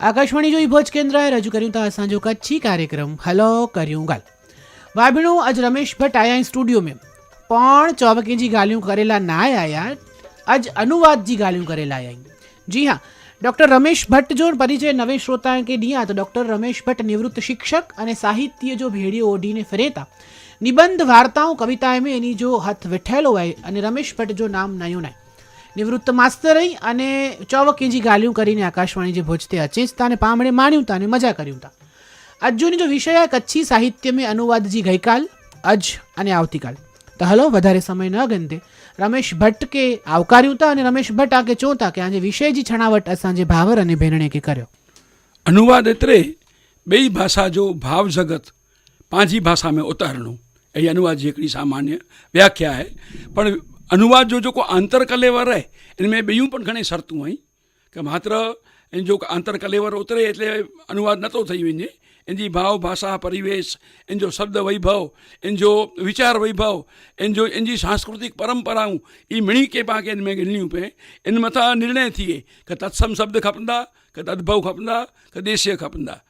આકાશવાણી જોઈ ભોજ કેન્દ્રએ રજૂ કર્યું था असांजो कच्छी कार्यक्रम हलो करियूं ॻाल्हि भाभिणो अॼु रमेश भट्ट आया आहिनि स्टूडियो में पण चौबके जी ॻाल्हियूं करेला न आया आया अॼु अनुवाद जी ॻाल्हियूं करेला आया आहिनि जी हाँ ડૉક્ટર રમેશ ભટ્ટ જો પરિચય નવે શ્રોતા કે ॾींहुं તો ડૉક્ટર રમેશ ભટ્ટ નિવૃત્ત શિક્ષક અને સાહિત્ય જો ભેડિયો ઓઢીને ફરેતા નિબંધ વાર્તાઓ કવિતાએ में એની જો હથ વેઠેલો હોય અને રમેશ ભટ્ટ જો નામ નયું નાય નિવૃત્ત માસ્તર રહી અને ચોવક ઇંજી ગાલ્યું કરીને આકાશવાણી જે ભોજતે અચેજતા અને પામણે માણ્યુંતા અને મજા કર્યુંતા. અજ્જુની જો વિષય કચ્છી સાહિત્ય મેં અનુવાદજી ગઈકાલ, અજ અને આવતીકાલ. તો હલો, વધારે સમય ન ગંતે. રમેશ ભટ્ટ કે આવકાર્યુંતા અને રમેશ ભટ્ટ આ કે ચોતા કે આજે વિષયજી છણાવટ અસાંજે ભાવર અને ભેણણે કે કર્યો. અનુવાદ એટલે બે ભાષા જો ભાવ જગત પાંજી ભાષા મેં ઉતારણું. એ અનુવાદ એકડી સામાન્ય વ્યાખ્યા હે. પણ अनुवाद जो जेको आंतर कलेवर आहे इन में ॿियूं પણ ઘણી शर्तूं आहिनि કે માત્ર इन जो आंतर कलेवर उतरे એટલે अनुवाद नथो થઈ वञे इन जी भाव भाषा परिवेश इन जो शब्द वैभव इन जो वीचार वैभव इन जो इन जी सांस्कृतिक परंपराऊं ई मिणी के पाण खे इन में गिणणियूं पए इन मथां निर्णय थिए कि तत्सम शब्द खपंदा कि तद्भव खपंदा कि देशीय खपंदा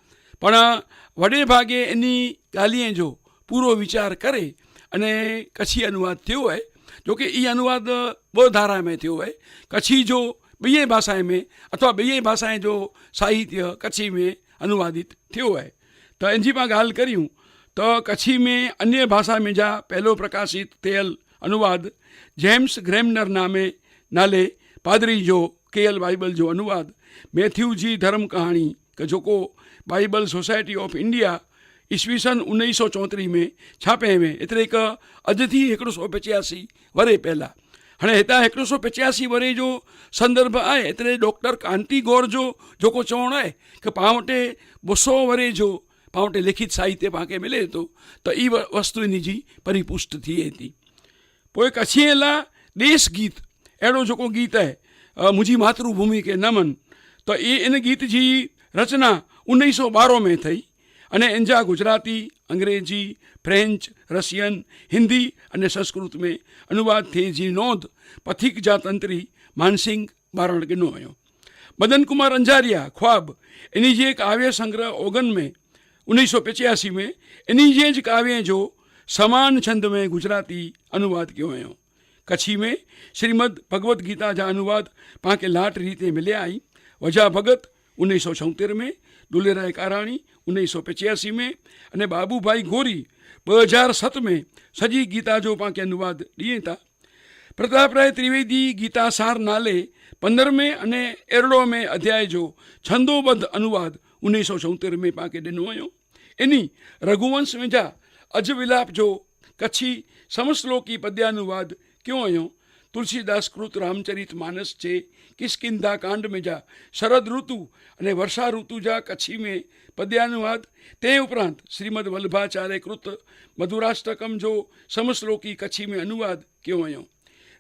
પણ વડે ભાગે એની ॻाल्हिअ जो પૂરો વિચાર કરે અને કચ્છી અનુવાદ થયો आहे जो कि ई अनुवाद ॿ धारा में थियो आहे कच्छी जो ॿिए भाषाए में अथवा ॿिए भाषाए जो साहित्य कच्छी में अनुवादित थियो आहे त इन जी पाण ॻाल्हि करियूं त कच्छी में अन्य भाषा में जा पहिरियों प्रकाशित थियल अनुवाद जेम्स ग्रेमनर नामे नाले पादरी जो कयल बाइबल जो अनुवाद मैथ्यू जी धर्म कहाणी કે जेको बाइबल सोसाइटी ऑफ इंडिया ईस्वी सन उणिवीह सौ चौंटीह में छापे में एतिरे हिकु अॼु थी हिकिड़ो सौ पचासी वरे पहिला हाणे हितां हिकिड़ो सौ पचासी वरे जो संदर्भ आहे एतिरे डॉक्टर कांति गौर जो जेको चवणु आहे की पाण वटि ॿ सौ वरे जो पाण वटि लिखित साहित्य पाण खे मिले थो त ई व- वस्तु इन जी परिपुष्ट थिए थी पोइ कच्छीअ लाइ देश गीत अहिड़ो जेको गीत आहे अ, मुंहिंजी मातृभूमि खे नमन त ई इन गीत जी रचना उणिवीह सौ ॿारहं में થઈ અને इन जा गुजराती अंग्रेजी फ्रेंच रशियन हिंदी અને સંસ્કૃત में अनुवाद थिए जी नोंध पथिक जा तंत्री मानसिंह बारण ॾिनो हुयो मदन कुमार अंजारिया ख्वाब इन्ही जे काव्य संग्रह ओगन में उणिवीह सौ पिचासी में इन्ही जे ज काव्य जो समान छंद में गुजराती अनुवाद कयो हुयो कच्छी में श्रीमद भगवत गीता जा अनुवाद पाण खे लाट रीते मिलिया आई वजा भगत उणिवीह सौ छोतेर में दुलेराय काराणी उणिवीह सौ पिचासी में अने बाबूभाई गोरी ॿ हज़ार सत में सॼी गीता जो पाण खे अनुवाद ॾिए था प्रताप राय त्रिवेदी गीतासार नाले पंद्रहं अने एरड़ो में अध्याय जो छंदोबद्ध अनुवाद उणिवीह सौ चौहतरि में पाण खे ॾिनो हुयो इन्ही रघुवंश में जा अज विलाप जो कच्छी समश्लोकी पद्यानुवाद कयो हुयो तुलसीदास कृत रामचरित मानस जे किसकिंदा कांड में जा शरद ऋतु अने वर्षा ऋतु जा कच्छी में पद्यानुवाद ते उपरांत श्रीमद वल्लभाचार्य कृत मधुराष्टकम जो समश्लोकी कच्छी में अनुवाद कयो हुयो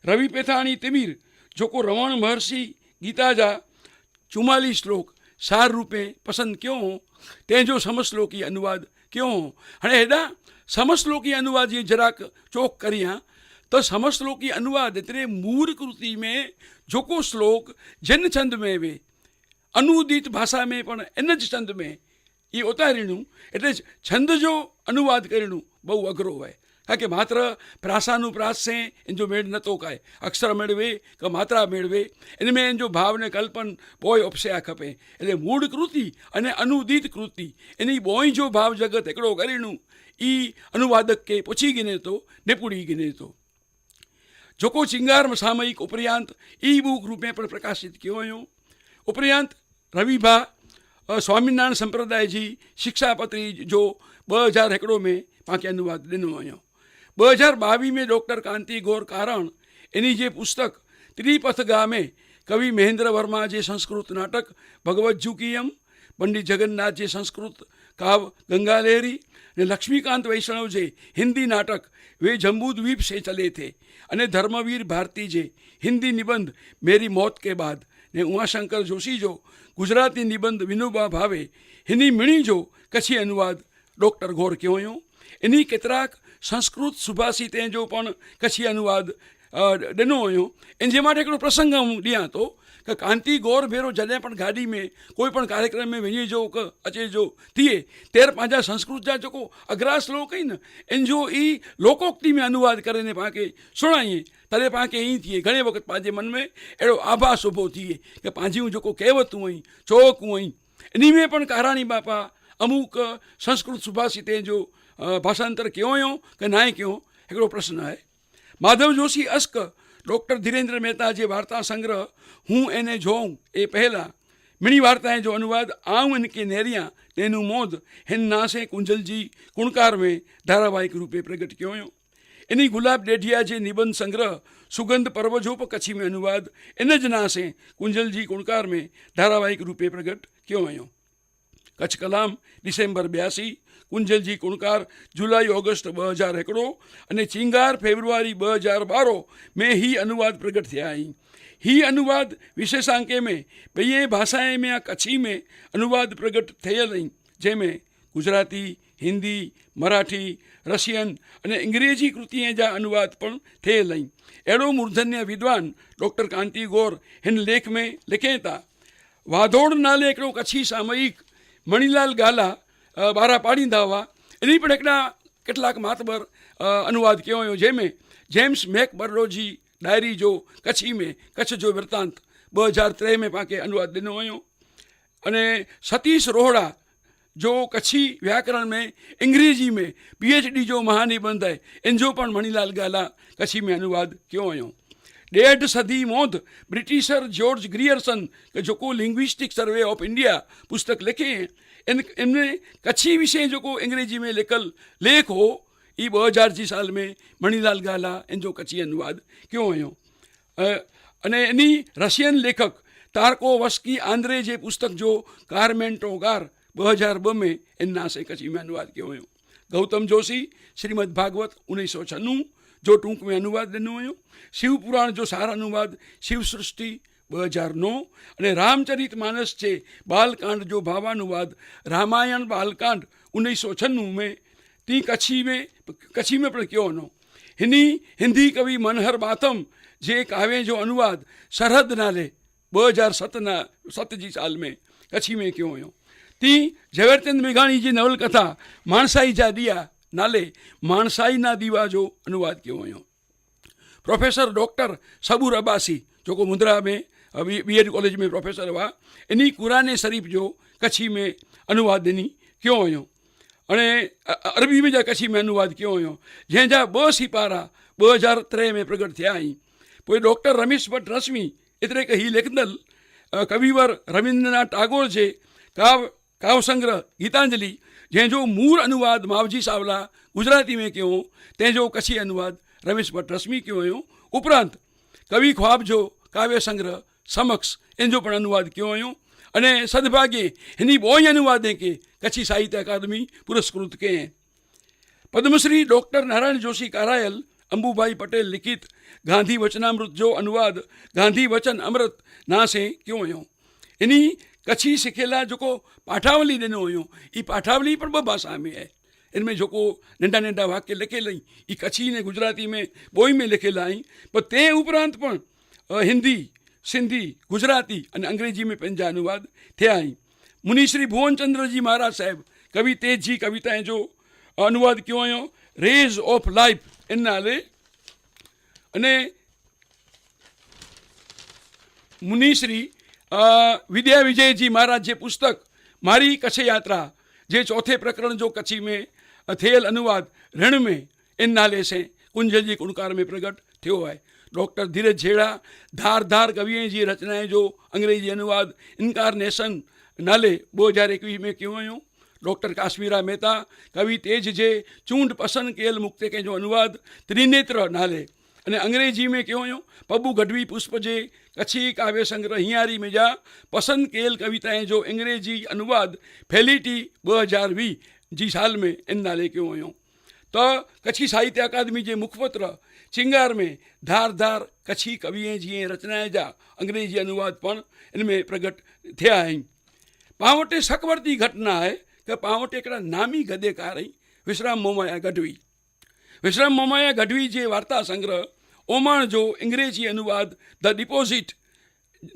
रवि पेथाणी तिमिर जेको रवण महर्षि गीता जा चुमालीस श्लोक सार रूपे पसंदि कयो हो तंहिंजो समश्लोकी अनुवाद कयो हो हाणे हेॾा समश्लोकी अनुवाद जी જરાક ચોક तो समश्लोक की अनुवाद इतने मूल कृति में जो को श्लोक जिन छंद में वे અનુદિત ભાષામાં પણ એને જ છંદમાં એ ઉતારીણું. એટલે છંદ જો અનુવાદ કરીણું, બહુ અઘરો હોય. કારણ કે માત્ર પ્રાસાનુપ્રાસ છે, એને જો મેળ નતો કાય. અક્ષર મેળવે કે માત્રા મેળવે, એને મેં એનો ભાવને કલ્પન બોય ઓપસ્યા ખપે. એટલે મૂળ કૃતિ અને અનુદિત કૃતિ, એની બોય જો ભાવ જગત એકડો કરીણું એ અનુવાદક કે પૂછી ગીને તો, ને પૂરી ગીને તો. चिंगार सामयिक उपरांत ई बुक रूप में पण प्रकाशित कयो हुयो उपरांत रविभा अ, स्वामीनारायण संप्रदाय जी शिक्षापत्री जो ॿ हज़ार हिकिड़ो में पाण खे अनुवाद ॾिनो हुयो ॿ हज़ार ॿावीह में डॉक्टर कांति गौर कारण इन्ही जे पुस्तक त्रिपथगा में कवि महेंद्र वर्मा जे संस्कृत नाटक भगवत जुकीयम पंडित जगन्नाथ जे संस्कृत કાવ, ગંગાલેરી ને લક્ષ્મીકાંત વૈષ્ણવ છે હિન્દી નાટક વે જમ્બુ દ્વીપ સે ચલે થે અને ધર્મવીર ભારતી જે હિન્દી નિબંધ મેરી મોત કે બાદ ને ઉમાશંકર જોશી જો, ગુજરાતી નિબંધ વિનોબા ભાવે, હિની મિણી જો કચ્છી અનુવાદ ડૉક્ટર ઘોર કહેવાયો. એની કેટલાક સંસ્કૃત સુભાષિતે જો પણ કચ્છી અનુવાદ ડનો હોયો એને જે માટે એકડો પ્રસંગ હું ડિયા તો કે कांति गौर भेरो जॾहिं पण गाॾी में कोई पण कार्यक्रम में वञे जो क अचे जो थिए तेर पंहिंजा संस्कृत जा जेको अग्रा श्लोक आहिनि इन जो ई लोकोक्ति में अनुवाद करे ने पाण खे सुणाईं तॾहिं पाण खे ईअं थिए घणे वक़्तु पंहिंजे मन में अहिड़ो आभास उभो थिए की पंहिंजियूं जेको कहेवतूं आहिनि चोकूं आहिनि इन में पण कहाराणी बापा अमुक संस्कृत सुभाषिते जो अ, भाषांतर कयो हुयो की नाहे कयो हिकिड़ो प्रश्न आहे माधव जोशी अस्क ડૉક્ટર ધીરેન્દ્ર મહેતા જે વાર્તા સંગ્રહ, હું એને જોઉં એ પહેલાં, મિણી વાર્તાએ જો અનુવાદ આવ ઇનકે નેરિયા તેનું મોદ હેન્નાસે કુંજલજી કુણકાર મેં ધારાવાહિક રૂપે પ્રગટ કયો એની ગુલાબ ડેઢિયા જે નિબંધ સંગ્રહ, સુગંધ પર્વજોપ કચ્છી મેં અનુવાદ એને જ નાસે કુંજલજી કુણકાર મેં ધારાવાહિક રૂપે પ્રગટ કયો કચ્છ કલામ, ડિસેમ્બર બ્યાસી કુંજલજી કુણકાર જુલાઈ ઓગસ્ટ ॿ हज़ार हिकिड़ो अने चिंगार फेब्रुआरी ॿ हज़ार ॿारहों में ही अनुवाद प्रगट थिया आहिनि ही अनुवाद विशेषांके में ॿई भाषाए में या कच्छी में अनुवाद प्रगट थियल आहिनि जंहिंमें गुजराती हिंदी मराठी रशियन अने अंग्रेजी कृतीअ जा अनुवाद पण थियल आहिनि अहिड़ो मूर्धन्य विद्वान डॉक्टर कांति गौर हिन लेख में लिखे था वाधोड़ नाले हिकिड़ो कच्छी सामयिक મણીલાલ ગાલા અ, બારા પાડી દાવા એની પણ એકના કેટલાક માતબર અનુવાદ કહેવાયો જેમે જેમ્સ મેક બર્રોજી ડાયરી જો કચ્છી મેં કચ્છ જો વૃત્તાંત ॿ હज़ार टे में पाण खे अनुवाद ॾिनो हुयो अने सतीश रोहड़ा जो कच्छी व्याकरण में अंग्रेजी में पी एच डी जो महानिबंध आहे इन जो पिणु मणिलाल ॻाल्हा कच्छी में अनुवाद कयो हुयो ॾेढ सदी मोद ब्रिटिशर जॉर्ज ग्रियर्सन के जेको लिंग्विस्टिक सर्वे ऑफ इंडिया पुस्तक लिखे इन इनमें कच्छी विषय जेको अंग्रेजी में लिखल लेख हो ई ॿ हज़ार जी साल में मणिलाल गाला इन जो कच्छी अनुवाद कयो हुयो अ, अने इन्ही रशियन लेखक तारको वस्की आंद्रे जे पुस्तक जो कारमेंटोगार ॿ हज़ार ॿ में इन नासे कच्छी में अनुवाद कयो हुयो गौतम जोशी श्रीमद भागवत उणिवीह सौ छनूं जो टूंक में अनुवाद ॾिनो हुयो शिव पुराण जो सार अनुवाद शिव सृष्टि ॿ हज़ार नौ अने रामचरित मानस जे बालकांड जो भावानुवाद रामायण बालकांड उणिवीह सौ छनूं में ती कच्छी में कच्छी में पिणु कयो वञो हिनी हिंदी कवि मनहर बाथम जे काव्य जो अनुवाद सरहद नाले ॿ हज़ार सत न सत जी साल में कच्छी में कयो हुयो ती झवेरचंद मेघाणी जी नवलकथा माणसाई जा दिया नाले माणसाई ना दीवा जो अनुवाद कयो हुयो प्रोफेसर डॉक्टर सबूर अब्बासी जेको मुंद्रा में बी एड कॉलेज में प्रोफेसर हुआ इन क़ुरान शरीफ़ जो कच्छी में अनुवाद ॾिनी कयो हुयो अने अ- अ- अरबी में जा कच्छी में अनुवाद कयो हुयो जंहिंजा ॿ सिपारा ॿ हज़ार टे में प्रगट थिया आहिनि पोइ डॉक्टर रमेश भट्ट रश्मी एतिरे के ही लिखंदल अ, कविवर रविंद्रनाथ टागोर जे काव काव संग्रह गीतांजलि जंहिंजो मूल अनुवाद मावजी सावला गुजराती में कयो हो, तंहिंजो कच्छी अनुवाद रमेश भट्ट रश्मी कयो हुयो उपरांत कवि ख्वाब जो काव्य संग्रह समक्ष इन जो पण अनुवाद कयो हुयो अने सदभाग्य हिन ॿोई अनुवादे खे कच्छी साहित्य अकादमी पुरस्कृत कयईं पद्मश्री डॉक्टर नारायण जोशी कारायल अंबुभाई पटेल लिखित गांधी वचनामृत जो अनुवाद गांधी वचन अमृत ना से कयो हुयो इनी कच्छी सिखियलु जेको पाठावली ॾिनो हुयो ई पाठावली पण ॿ भाषा में आहे इनमें जेको नंढा नंढा वाक्य लिखियल आहिनि ई कच्छी ने गुजराती में ॿोई में लिखियल आहिनि पर तंहिं उपरांत पण अ, हिंदी सिंधी गुजराती अने अंग्रेजी में पंहिंजा अनुवाद थिया आहिनि मुनि श्री भुवनचंद्र जी महाराज साहिब कवि तेज जी कविताएं जो अनुवाद कयो हुयो रेज ऑफ लाइफ इन नाले अने मुनिश्री अ, विद्या विजय जी महाराज जे पुस्तक मारी कच्छ यात्रा जे चौथे प्रकरण जो कच्छी में अ, थियल अनुवाद ऋण में इन नाले से कुंजल जी कुणकार में प्रगट थियो आहे डॉक्टर धीरज झेड़ा धार धार कविअ जी रचनाए जो अंग्रेजी अनुवाद इनकारनेशन नाले ॿ हज़ार एकवीह में कयो हुयो डॉक्टर काश्मीरा मेहता कवि तेज जे चूंड पसंदि कयल मुक्तिके जो अनुवाद त्रिनेत्र नाले अने अंग्रेजी में कयो हुयो पबू गढ़वी पुष्प जे कच्छी काव्य संग्रह हियारी में जा पसंदि कयल कविताएं जो अंग्रेजी अनुवाद फैलिटी ॿ हज़ार वीह जी साल में इन नाले कयो हुयो त कच्छी साहित्य अकादमी जे मुखपत्र चिंगार में धार धार कच्छी कविअ जी रचनाए जा अंग्रेजी अनुवाद पण इन में प्रगट थिया आहिनि पाण वटि सकवर्ती घटना आहे कि पाण वटि हिकिड़ा नामी गदेकार आहिनि विश्राम मोमाया गढ़वी विश्राम मोमाया गढ़वी जे वार्ता संग्रह ओमान जो अंग्रेजी अनुवाद द डिपोज़िट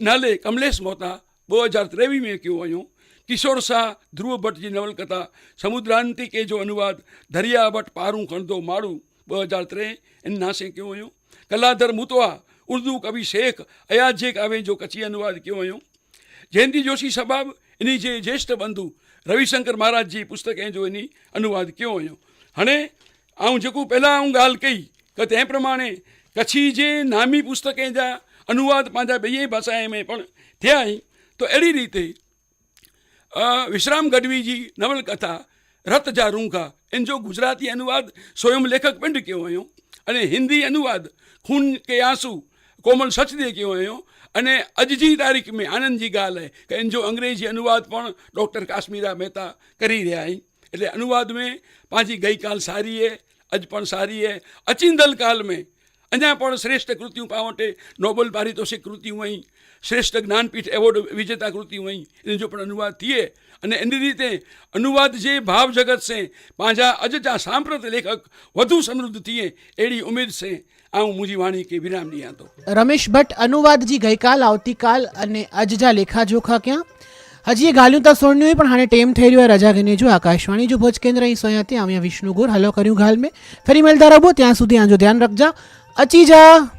नाले कमलेश मोहता ॿ हज़ार टेवीह में कयो हुयो किशोर शाह ध्रुव भट्ट जी नवलकथा समुद्रांति के जो अनुवाद दरिया वटि पारूं खणंदो माण्हू ॿ हज़ार टे इन नासे कयो हुयो कलाधर मुतवा उर्दू कवि शेख अयाज जे कावे जो कची अनुवाद कयो हुयो जयंती जोशी सबाब इन जे ज्येष्ठ बंधु रविशंकर महाराज जी पुस्तक ऐं जो इन अनुवाद कयो हुयो हाणे ऐं जेको पहिलां आऊं ॻाल्हि कई त तंहिं प्रमाणे કચ્છી જે નામી પુસ્તકે જા, અનુવાદ પાંજા બે ભાષાએ મેં પણ થયા તો એડી રીતે વિશ્રામ ગઢવીજી નવલકથા, રત જા રૂંઘા, એન જો ગુજરાતી અનુવાદ સ્વયં લેખક પિંડ કયો હોયો અને હિન્દી અનુવાદ ખૂન કે આંસુ કોમલ સચદે કયો હોયો અને અજજી તારીખ મેં આનંદજી ગાલે, કે એન જો અંગ્રેજી અનુવાદ પણ ડૉક્ટર કાશ્મીરા મહેતા કરી રહ્યા અહીં એટલે અનુવાદ મેં પાંજી ગઈકાલ સારી હે અજ પણ સારી હે અચિંદલ કાલ મેં અહીંયા પણ શ્રેષ્ઠ કૃતિઓ પાવા માટે નોબલ પારિતોષિક કૃતિઓ અહીં. શ્રેષ્ઠ જ્ઞાનપીઠ એવોર્ડ વિજેતા કૃતિઓ અહીં. એનો જો પણ અનુવાદ થઈએ અને એની રીતે અનુવાદ જે ભાવ જગત છે, પાંજા અજજા સાંપ્રત લેખક વધુ સમૃદ્ધ થઈએ એડી ઉમેદ છે. આ હું મુજી વાણી કે વિરામ નહીં આતો રમેશ ભટ્ટ અનુવાદજી ગઈકાલ, આવતીકાલ અને અજજા લેખાજોખા ક્યાં? હજી એ ગાલ્યું તા સોણ્યું હોય પણ હાને ટેમ થઈ રહ્યો રજા ગઈને જો આકાશવાણી જો ભોજ કેન્દ્ર અહીં સોયા ત્યાં આવ્યા વિષ્ણુ ગોર. હલો કર્યું ગાલ મેં. ફરી મળતા રહો ત્યાં સુધી આજો ધ્યાન રાખજા. અચી જા.